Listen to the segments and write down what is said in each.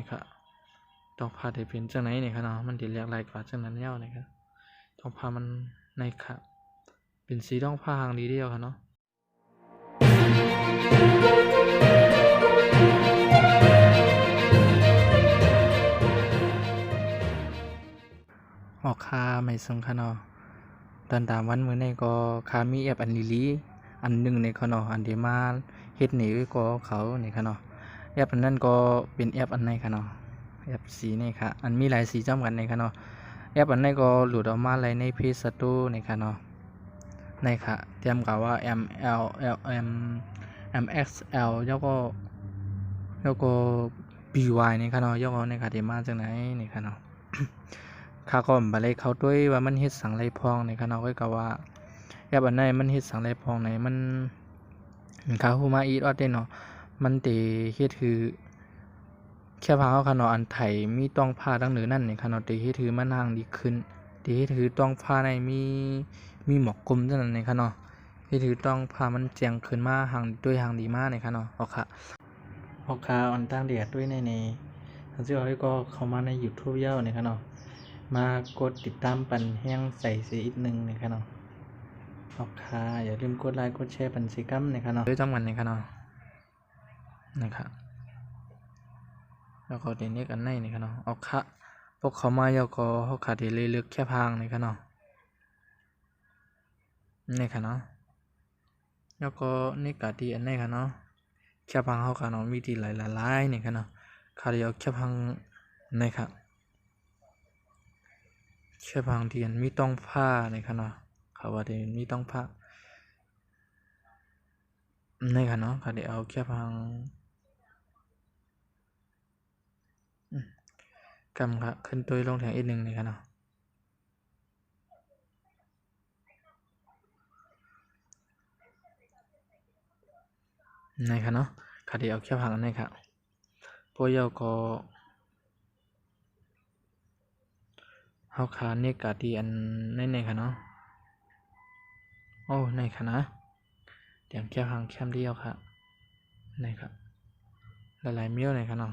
นี่ค่ะต้องพาได้เป็นจังไหนนี่ค่ะเนาะมันสิเรียกหลายกว่าจังนั้นแล้วนี่ค่ะต้องพามันในค่ะเป็นสีต้องพาหางดีเดียวค่ะเนาะออกคาไม่สำคัญเนาะตอนตามวันมื้อนี้ก็คามีแอปอันลีลีอันหนึ่งในเขาเนาะอันที่มาเฮ็ดหนีก็เขานี่ค่ะเนาะ แอปอันนั้นก็เป็นแอปอันไหนคะเนาะแอปสีนี่ค่ะอันมีหลายสีจ้ำกันในค่ะเนาะแอปอันไหนก็หลุดออกมาเลยใน Play Store นี่ค่ะเนาะนี่ค่ะเตรียมกับว่า M L L M M X L แล้วก็แล้วก็ B Y ในค่ะเนาะแล้วก็นี่ค่ะที่มาจากไหนในค่ะเนาะข้าก็บ่ได้เขาด้วยว่ามันเฮ็ดสังไรพองในคณะก็ก็ว่าแอปอันไหนมันเฮ็ดสังไรพองไหนมันข้าฮูมาอีกว่าเด้เนาะ มันติเฮ็ดคือแค่พาเขาคันเนาะอันไถมีต้องผ้าดังเหนือนั่นนี่คันเนาะติเฮ็ดคือมันห่างดีขึ้นติเฮ็ดคือต้องผ้าในมีมีหมอกกลมจังนั้นนี่คันเนาะเฮ็ดคือต้องผ้ามันแจ้งขึ้นมาห่างด้วยห่างดีมากนี่คันเนาะเอาค่ะเอาค่ะอันตั้งเดียดด้วยในนี้อันที่เอาก็เข้ามาใน YouTube ยาวนี่คันเนาะมากดติดตามปันแห้งใส่สีอีกหนึ่งนะครับเนาะขอบค่ะอย่าลืมกดไลค์กดแชร์ปันสีกัมนะครับเนาะด้วยจำกันนะครับเนาะ นะครับแล้วก็เดนเนกอันไหนนะครับเนาะออกค่ะพวกเขามาเยาก็เขาขาดที่เลยเลือกแค่พางนะครับเนาะนี่ค่ะเนาะแล้วก็นี่กาดีอันไหนค่ะเนาะแค่พังเขาค่ะเนาะมีที่หลายนี่ค่ะเนาะขาดเดียวแค่พังนี่ค่ะแค่บางเทีมันมีต้องผ้าในขณะเขาว่าเดียวมีต้องผ้าในขณะเนาะขาเดียวแค่พังอืม กำค่ะขึ้นตัวลงแทงอีกหนึ่งในขณะในขณะเขาเดี๋ยวเอาแค่พังในค่ะพวกเราก็เฮาขาเนกาดีอันในในค่ะเนาะโอ้ในค่ะนะเดี๋ยวแค่พังแคมเดียวค่ะในค่ะหลายๆเมี้ยวในค่ะเนาะ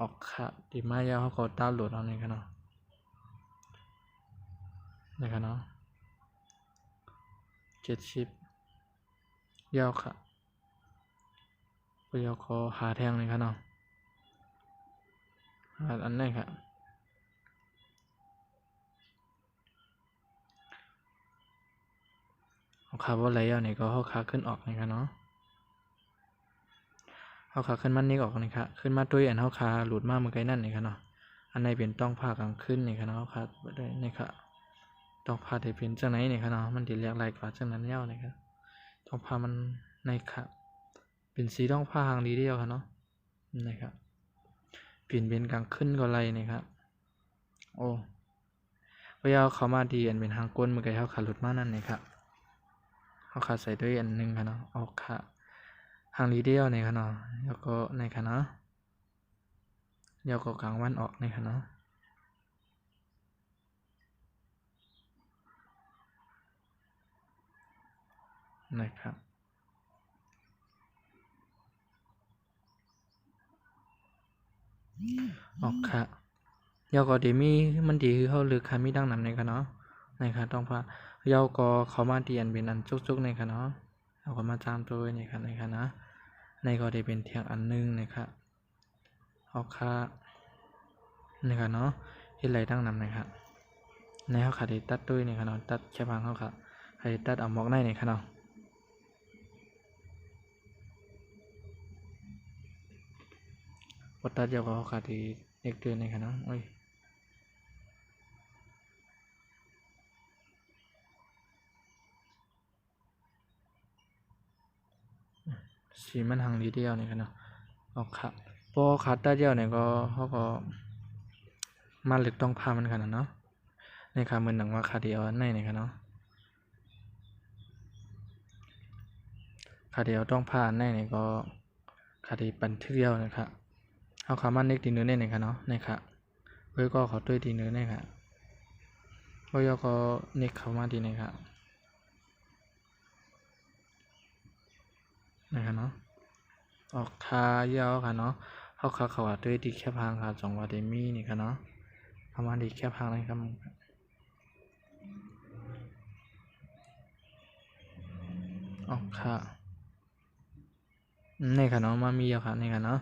อองผ้าในค่ะดีมากย่าะออกค่ะดีมายาวเขาก็ดาวน์โหลดเอาในค่ะเนาะในค่ะเนาะเจ็ดชิปยาวค่ะก็ยาวขอหาแทงเลยค่ะเนาะอันนี้ครับเอาขาว่าไรอะนี่ก็เอาขาขึ้นออกนะครับเนาะ เอาขาขึ้นมันนี่ออกนะครับขึ้นมาด้วยอันเอาขาหลุดมาเมื่อกี้นั่นนี่ครับเนาะอันในเป็นต้องผ่ากลางขึ้นนี่ครับเนาะเอาขาได้นี่ครับต้องผ่าได้เป็นจังไหนนี่ครับเนาะมันดีเรียกไรกว่าจังนั้นเย้านี่ครับต้องผ่ามันในครับเป็นสีต้องผ่าหางดีเดียวครับเนาะนี่ครับเปลี่ยนเป็นกลางขึ้นก็ไรนี่ครับโอ้พยาเขามาดีอันเป็นหางก้นเมื่อกี้เขาขาหลุดมานั่นนี่ครับเขาขาใส่ด้วยอันหนึ่งครับเนาะออกขาหางดีเดียวนี่ครับเนาะ แล้วก็ในครับเนาะแล้วก็กลางวันออกในี่ครับเนาะนะครับออกค่ะยาก็ดีมีมันดีคือเขาเลือค่ะมีดังนำในค่ะเนาะในค่ะต้องพาเยาก็เขามาเตียนเป็นอันจุกๆในค่ะเนาะเอาก็มาจามตัวในค่ะในคะนะ ในก็ได้เป็นเทียงอันหนึงในค่ะออกค่ะในค่ะเนาะเฮ็ดไรดังนำในค่ะในเขาขาได้ตัดด้วยในค่ะเนาะตัดแค่บางเขาค่ะให้ตัดเอาหมอกในในค่ะเนาะวัดตัดเดียวกับเขาขาดที่เด็กเดือนในขณะโอ้ย สีมันหังลีเดียวนี่ค่ะเนาะออกค่ะพอขาดตาเดียวเนี่ยก็เขาก็มาลึกต้องพามันค่ะเนาะในค่ะเหมือนหนังว่าขาเดียวอันไหนนี่ค่ะเนาะขาเดียวต้องผ่านในนี่ก็ขาดีปันทึกเดียวนะครับเอาขามันเล็กดีเนื้อในนี่ค่ะเนาะในค่ะเว้ยก็ขอด้วยดีเนื้อในค่ะเว้ยก็เน็กเขามาดีนี่ค่ะ นะครับเนาะออกทายาวค่ะเนาะเขาขาขวาด้วยดีแค่พังค่ะสองวาเดมี่นี่ค่ะเนาะประมาณดีแค่พังนะครับออกค่ะนี่ค่ะเนาะมามีแล้วค่ะนี่ค่ะเนาะ